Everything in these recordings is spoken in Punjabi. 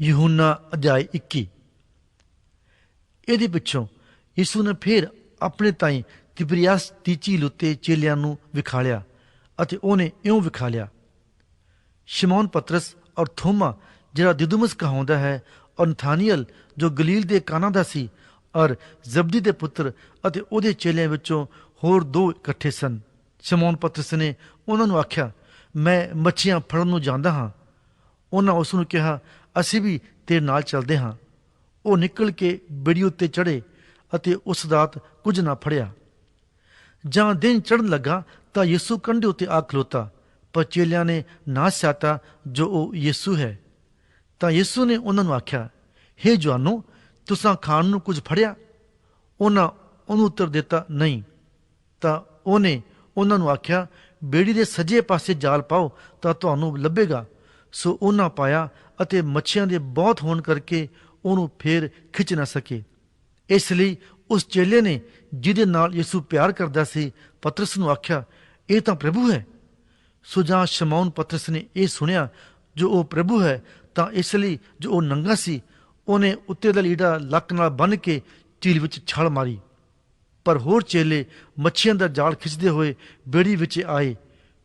ਯਹੂਨਾ ਅਧਿਆਇ 21 ਇਹਦੇ ਪਿੱਛੋਂ ਯਿਸੂ ਨੇ ਫਿਰ ਆਪਣੇ ਤਾਈਂ ਤਿਬਰੀਆਸ ਦੀ ਝੀਲ ਉੱਤੇ ਚੇਲਿਆਂ ਨੂੰ ਵਿਖਾਲਿਆ ਅਤੇ ਉਹਨੇ ਇਉਂ ਵਿਖਾਲਿਆ, ਸ਼ਿਮੌਨ ਪਤਰਸ ਔਰ ਥੋਮਾ, ਜਿਹੜਾ ਦਿਦੁਮਸ ਕਹਾਉਂਦਾ ਹੈ, ਔਰ ਨਥਾਨੀਅਲ, ਜੋ ਗਲੀਲ ਦੇ ਕਾਨਾ ਦਾ ਸੀ, ਔਰ ਜ਼ਬਦੀ ਦੇ ਪੁੱਤਰ ਅਤੇ ਉਹਦੇ ਚੇਲਿਆਂ ਵਿੱਚੋਂ ਹੋਰ ਦੋ ਇਕੱਠੇ ਸਨ। ਸ਼ਿਮੋਨ ਪਤਰਸ ਨੇ ਉਹਨਾਂ ਨੂੰ ਆਖਿਆ, ਮੈਂ ਮੱਛੀਆਂ ਫੜਨ ਨੂੰ ਜਾਂਦਾ ਹਾਂ। ਉਹਨਾਂ ਉਸ ਨੂੰ ਕਿਹਾ ਅਸੀਂ ਵੀ ਤੇਰੇ ਨਾਲ ਚੱਲਦੇ ਹਾਂ। ਉਹ ਨਿਕਲ ਕੇ ਬੇੜੀ ਉੱਤੇ ਚੜੇ ਅਤੇ ਉਸ ਰਾਤ ਕੁਝ ਨਾ ਫੜਿਆ। ਜਾਂ ਦਿਨ ਚੜਨ ਲੱਗਾ ਤਾਂ ਯਿਸੂ ਕੰਢੇ ਉੱਤੇ ਆ ਖਲੋਤਾ, ਪਰ ਚੇਲਿਆਂ ਨੇ ਨਾ ਸਿਆਤਾ ਜੋ ਉਹ ਯਿਸੂ ਹੈ। ਤਾਂ ਯਿਸੂ ਨੇ ਉਹਨਾਂ ਨੂੰ ਆਖਿਆ, ਹੇ ਜਵਾਨੋ, ਤੁਸੀਂ ਖਾਣ ਨੂੰ ਕੁਝ ਫੜਿਆ? ਉਹਨਾਂ ਉਹਨੂੰ ਉੱਤਰ ਦਿੱਤਾ, ਨਹੀਂ। ਤਾਂ ਉਹਨੇ ਉਹਨਾਂ ਨੂੰ ਆਖਿਆ, ਬੇੜੀ ਦੇ ਸੱਜੇ ਪਾਸੇ ਜਾਲ ਪਾਓ ਤਾਂ ਤੁਹਾਨੂੰ ਲੱਭੇਗਾ। ਸੋ ਉਹਨਾਂ ਪਾਇਆ ਅਤੇ ਮੱਛੀਆਂ ਦੇ ਬਹੁਤ ਹੋਣ ਕਰਕੇ ਉਹਨੂੰ ਫੇਰ ਖਿੱਚ ਨਾ ਸਕੇ। ਇਸ ਲਈ ਉਸ ਚੇਲੇ ਨੇ ਜਿਹਦੇ ਨਾਲ ਯਿਸੂ ਪਿਆਰ ਕਰਦਾ ਸੀ, ਪਤਰਸ ਨੂੰ ਆਖਿਆ, ਇਹ ਤਾਂ ਪ੍ਰਭੂ ਹੈ। ਸੋ ਜਾਂ ਸ਼ਮੌਨ ਪਤਰਸ ਨੇ ਇਹ ਸੁਣਿਆ, ਜੋ ਉਹ ਪ੍ਰਭੂ ਹੈ, ਤਾਂ ਇਸ ਲਈ ਜੋ ਉਹ ਨੰਗਾ ਸੀ, ਉਹਨੇ ਉੱਤੇ ਦਾ ਲੀੜਾ ਲੱਕ ਨਾਲ ਬੰਨ ਕੇ ਝੀਲ ਵਿੱਚ ਛਾਲ ਮਾਰੀ। ਪਰ ਹੋਰ ਚੇਲੇ ਮੱਛੀਆਂ ਦਾ ਜਾਲ ਖਿੱਚਦੇ ਹੋਏ ਬੇੜੀ ਵਿੱਚ ਆਏ,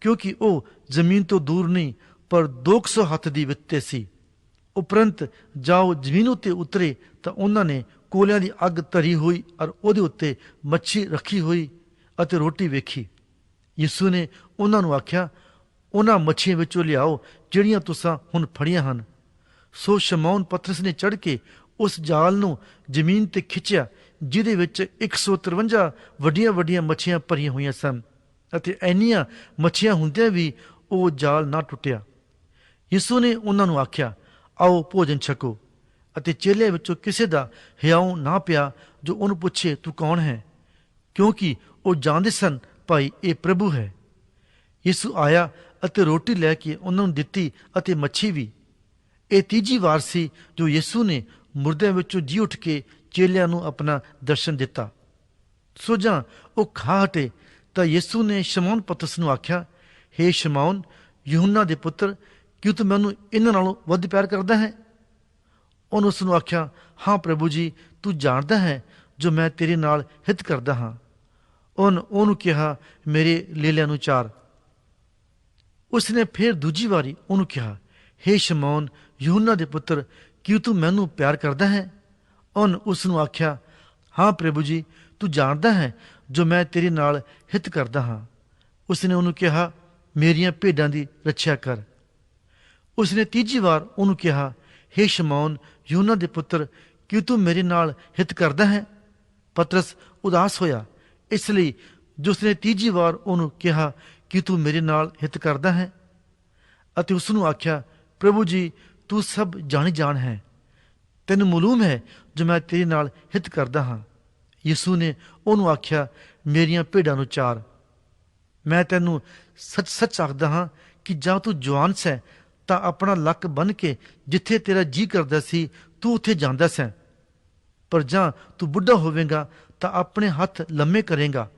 ਕਿਉਂਕਿ ਉਹ ਜ਼ਮੀਨ ਤੋਂ ਦੂਰ ਨਹੀਂ, ਪਰ 200 ਹੱਥ ਦੀ ਵਿੱਤੇ ਸੀ। ਉਪਰੰਤ ਜਾਓ ਜ਼ਮੀਨ ਉੱਤੇ ਉਤਰੇ ਤਾਂ ਉਹਨਾਂ ਨੇ ਕੋਲਿਆਂ ਦੀ ਅੱਗ ਧਰੀ ਹੋਈ ਔਰ ਉਹਦੇ ਉੱਤੇ ਮੱਛੀ ਰੱਖੀ ਹੋਈ ਅਤੇ ਰੋਟੀ ਵੇਖੀ। ਯਿਸੂ ਨੇ ਉਹਨਾਂ ਨੂੰ ਆਖਿਆ, ਉਹਨਾਂ ਮੱਛੀਆਂ ਵਿੱਚੋਂ ਲਿਆਓ ਜਿਹੜੀਆਂ ਤੁਸੀਂ ਹੁਣ ਫੜੀਆਂ ਹਨ। ਸੋ ਸ਼ਮੌਨ ਪਤਰਸ ਨੇ ਚੜ ਕੇ ਉਸ ਜਾਲ ਨੂੰ ਜ਼ਮੀਨ ਤੇ ਖਿੱਚਿਆ, ਜਿਹਦੇ ਵਿੱਚ 153 ਵੱਡੀਆਂ ਵੱਡੀਆਂ ਮੱਛੀਆਂ ਭਰੀਆਂ ਹੋਈਆਂ ਸਨ ਅਤੇ ਐਨੀਆਂ ਮੱਛੀਆਂ ਹੁੰਦਿਆਂ ਵੀ ਉਹ ਜਾਲ ਨਾ ਟੁੱਟਿਆ। ਯਿਸੂ ਨੇ ਉਹਨਾਂ ਨੂੰ ਆਖਿਆ ਆਓ ਭੋਜਨ ਛਕੋ ਅਤੇ ਚੇਲੇ ਵਿੱਚੋਂ ਕਿਸੇ ਦਾ ਹਿਆਉ ਨਾ ਪਿਆ ਜੋ ਉਹਨੂੰ ਪੁੱਛੇ, ਤੂੰ ਕੌਣ ਹੈ? ਕਿਉਂਕਿ ਉਹ ਜਾਣਦੇ ਸਨ, ਭਾਈ, ਇਹ ਪ੍ਰਭੂ ਹੈ। ਯਿਸੂ ਆਇਆ ਅਤੇ ਰੋਟੀ ਲੈ ਕੇ ਉਹਨਾਂ ਨੂੰ ਦਿੱਤੀ ਅਤੇ ਮੱਛੀ ਵੀ। ਇਹ ਤੀਜੀ ਵਾਰ ਸੀ ਜੋ ਯਿਸੂ ਨੇ ਮੁਰਦਿਆਂ ਵਿੱਚੋਂ ਜੀ ਉੱਠ ਕੇ ਚੇਲਿਆਂ ਨੂੰ ਆਪਣਾ ਦਰਸ਼ਨ ਦਿੱਤਾ। ਸੋ ਜਾਂ ਉਹ ਖਾ ਹਟੇ, ਤਾਂ ਯਿਸੂ ਨੇ ਸ਼ਮੌਨ ਪਤਰਸ ਨੂੰ ਆਖਿਆ, ਹੇ ਸ਼ਮੌਨ, ਯਹੂਨਾ ਦੇ ਪੁੱਤਰ ਕਿਉਂ ਤੂੰ ਮੈਨੂੰ ਇਹਨਾਂ ਨਾਲੋਂ ਵੱਧ ਪਿਆਰ ਕਰਦਾ ਹੈ। ਉਹਨੇ ਉਸ ਨੂੰ ਆਖਿਆ, ਹਾਂ ਪ੍ਰਭੂ ਜੀ, ਤੂੰ ਜਾਣਦਾ ਹੈ ਜੋ ਮੈਂ ਤੇਰੇ ਨਾਲ ਹਿੱਤ ਕਰਦਾ ਹਾਂ। ਉਹਨ, ਉਹਨੂੰ ਕਿਹਾ, ਮੇਰੇ ਲੇਲਿਆਂ ਨੂੰ ਚਾਰ। ਉਸਨੇ ਫਿਰ ਦੂਜੀ ਵਾਰੀ ਉਹਨੂੰ ਕਿਹਾ, ਹੇ ਸ਼ਮੌਨ, ਯਹੂਨਾ ਦੇ ਪੁੱਤਰ, ਕਿਉਂ ਤੂੰ ਮੈਨੂੰ ਪਿਆਰ ਕਰਦਾ ਹੈ? ਉਹਨ ਉਸ ਨੂੰ ਆਖਿਆ, ਹਾਂ ਪ੍ਰਭੂ ਜੀ, ਤੂੰ ਜਾਣਦਾ ਹੈ ਜੋ ਮੈਂ ਤੇਰੇ ਨਾਲ ਹਿੱਤ ਕਰਦਾ ਹਾਂ। ਉਸਨੇ ਉਹਨੂੰ ਕਿਹਾ, ਮੇਰੀਆਂ ਭੇਡਾਂ ਦੀ ਰੱਖਿਆ ਕਰ। ਉਸਨੇ ਤੀਜੀ ਵਾਰ ਉਹਨੂੰ ਕਿਹਾ, ਹੇ ਸ਼ਮੌਨ, ਯੂਨਾ ਦੇ ਪੁੱਤਰ ਕਿ ਤੂੰ ਮੇਰੇ ਨਾਲ ਹਿੱਤ ਕਰਦਾ ਹੈ? ਪਤਰਸ ਉਦਾਸ ਹੋਇਆ, ਇਸ ਲਈ ਜੋ ਉਸਨੇ ਤੀਜੀ ਵਾਰ ਉਹਨੂੰ ਕਿਹਾ ਕਿ ਤੂੰ ਮੇਰੇ ਨਾਲ ਹਿੱਤ ਕਰਦਾ ਹੈ? ਅਤੇ ਉਸ ਨੂੰ ਆਖਿਆ, ਪ੍ਰਭੂ ਜੀ, ਤੂੰ ਸਭ ਜਾਣੀ ਜਾਣ ਹੈ। ਤੈਨੂੰ ਮਾਲੂਮ ਹੈ ਜੋ ਮੈਂ ਤੇਰੇ ਨਾਲ ਹਿੱਤ ਕਰਦਾ ਹਾਂ। ਯਿਸੂ ਨੇ ਉਹਨੂੰ ਆਖਿਆ, ਮੇਰੀਆਂ ਭੇਡਾਂ ਨੂੰ ਚਾਰ। ਮੈਂ ਤੈਨੂੰ ਸੱਚ ਸੱਚ ਆਖਦਾ ਹਾਂ ਕਿ ਜਾਂ ਤੂੰ ਜਵਾਨ ਸੈਂ ਤਾਂ ਆਪਣਾ ਲੱਕ ਬੰਨ ਕੇ ਜਿੱਥੇ ਤੇਰਾ ਜੀ ਕਰਦਾ ਸੀ, ਤੂੰ ਉੱਥੇ ਜਾਂਦਾ ਸੈਂ। ਪਰ ਜਾਂ ਤੂੰ ਬੁੱਢਾ ਹੋਵੇਂਗਾ, ਤਾਂ ਆਪਣੇ ਹੱਥ ਲੰਮੇ ਕਰੇਗਾ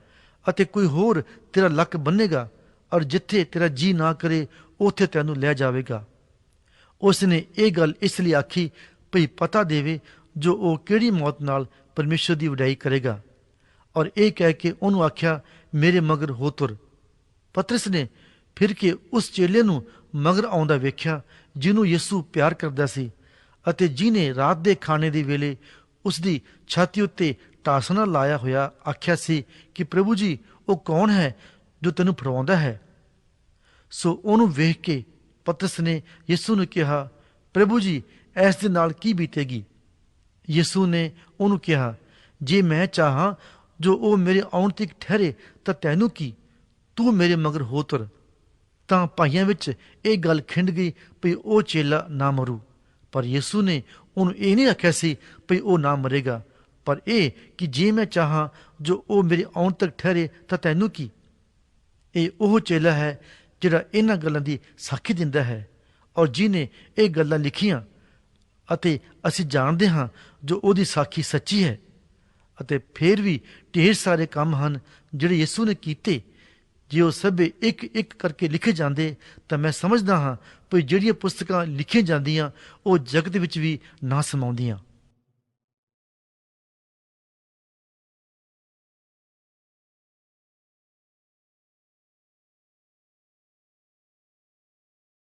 ਅਤੇ ਕੋਈ ਹੋਰ ਤੇਰਾ ਲੱਕ ਬੰਨੇਗਾ ਔਰ ਜਿੱਥੇ ਤੇਰਾ ਜੀ ਨਾ ਕਰੇ, ਉੱਥੇ ਤੈਨੂੰ ਲੈ ਜਾਵੇਗਾ। ਉਸ ਨੇ ਇਹ ਗੱਲ ਇਸ ਲਈ ਆਖੀ, ਭਈ ਪਤਾ ਦੇਵੇ ਜੋ ਉਹ ਕਿਹੜੀ ਮੌਤ ਨਾਲ ਪਰਮੇਸ਼ਰ ਦੀ ਵਡਾਈ ਕਰੇਗਾ। ਔਰ ਇਹ ਕਹਿ ਕੇ ਉਹਨੂੰ ਆਖਿਆ, ਮੇਰੇ ਮਗਰ ਹੋ ਤੁਰ। ਪਤਰਸ ਨੇ ਫਿਰ ਕੇ ਉਸ ਚੇਲੇ ਨੂੰ ਮਗਰ ਆਉਂਦਾ ਵੇਖਿਆ, ਜਿਹਨੂੰ ਯਿਸੂ ਪਿਆਰ ਕਰਦਾ ਸੀ ਅਤੇ ਜਿਨੇ ਰਾਤ ਦੇ ਖਾਣੇ ਦੇ ਵੇਲੇ ਉਸ ਦੀ ਛਾਤੀ ਉੱਤੇ ਟਾਸਣਾ ਲਾਇਆ ਹੋਇਆ ਆਖਿਆ ਸੀ ਕਿ, ਪ੍ਰਭੂ ਜੀ, ਉਹ ਕੌਣ ਹੈ ਜੋ ਤੈਨੂੰ ਫੜਾਉਂਦਾ ਹੈ? ਸੋ ਉਹਨੂੰ ਵੇਖ ਕੇ ਪਤਰਸ ਨੇ ਯਿਸੂ ਨੂੰ ਕਿਹਾ, ਪ੍ਰਭੂ ਜੀ, ਇਸ ਦੇ ਨਾਲ ਕੀ ਬੀਤੇਗੀ? ਯਿਸੂ ਨੇ ਉਹਨੂੰ ਕਿਹਾ, ਜੇ ਮੈਂ ਚਾਹਾਂ ਜੋ ਉਹ ਮੇਰੇ ਆਉਣ ਤੱਕ ਠਹਿਰੇ, ਤਾਂ ਤੈਨੂੰ ਕੀ? ਤੂੰ ਮੇਰੇ ਮਗਰ ਹੋ ਤੁਰ। ਤਾਂ ਭਾਈਆਂ ਵਿੱਚ ਇਹ ਗੱਲ ਖਿੰਡ ਗਈ ਭਈ ਉਹ ਚੇਲਾ ਨਾ ਮਰੂ। ਪਰ ਯਿਸੂ ਨੇ ਉਹਨੂੰ ਇਹ ਨਹੀਂ ਆਖਿਆ ਸੀ ਭਈ ਉਹ ਨਾ ਮਰੇਗਾ। ਪਰ ਇਹ ਕਿ ਜੇ ਮੈਂ ਚਾਹਾਂ ਜੋ ਉਹ ਮੇਰੇ ਆਉਣ ਤੱਕ ਠਹਿਰੇ ਤਾਂ ਤੈਨੂੰ ਕੀ? ਇਹ ਉਹ ਚੇਲਾ ਹੈ ਜਿਹੜਾ ਇਹਨਾਂ ਗੱਲਾਂ ਦੀ ਸਾਖੀ ਦਿੰਦਾ ਹੈ ਔਰ ਜਿਨੇ ਇਹ ਗੱਲਾਂ ਲਿਖੀਆਂ ਅਤੇ ਅਸੀਂ ਜਾਣਦੇ ਹਾਂ ਜੋ ਉਹਦੀ ਸਾਖੀ ਸੱਚੀ ਹੈ। ਅਤੇ ਫਿਰ ਵੀ ਢੇਰ ਸਾਰੇ ਕੰਮ ਹਨ ਜਿਹੜੇ ਯਿਸੂ ਨੇ ਕੀਤੇ ਜੇ ਉਹ ਸਭੇ ਇੱਕ ਇੱਕ ਕਰਕੇ ਲਿਖੇ ਜਾਂਦੇ, ਤਾਂ ਮੈਂ ਸਮਝਦਾ ਹਾਂ ਕਿ ਜਿਹੜੀਆਂ ਪੁਸਤਕਾਂ ਲਿਖੀਆਂ ਜਾਂਦੀਆਂ, ਉਹ ਜਗਤ ਵਿੱਚ ਵੀ ਨਾ ਸਮਾਉਂਦੀਆਂ।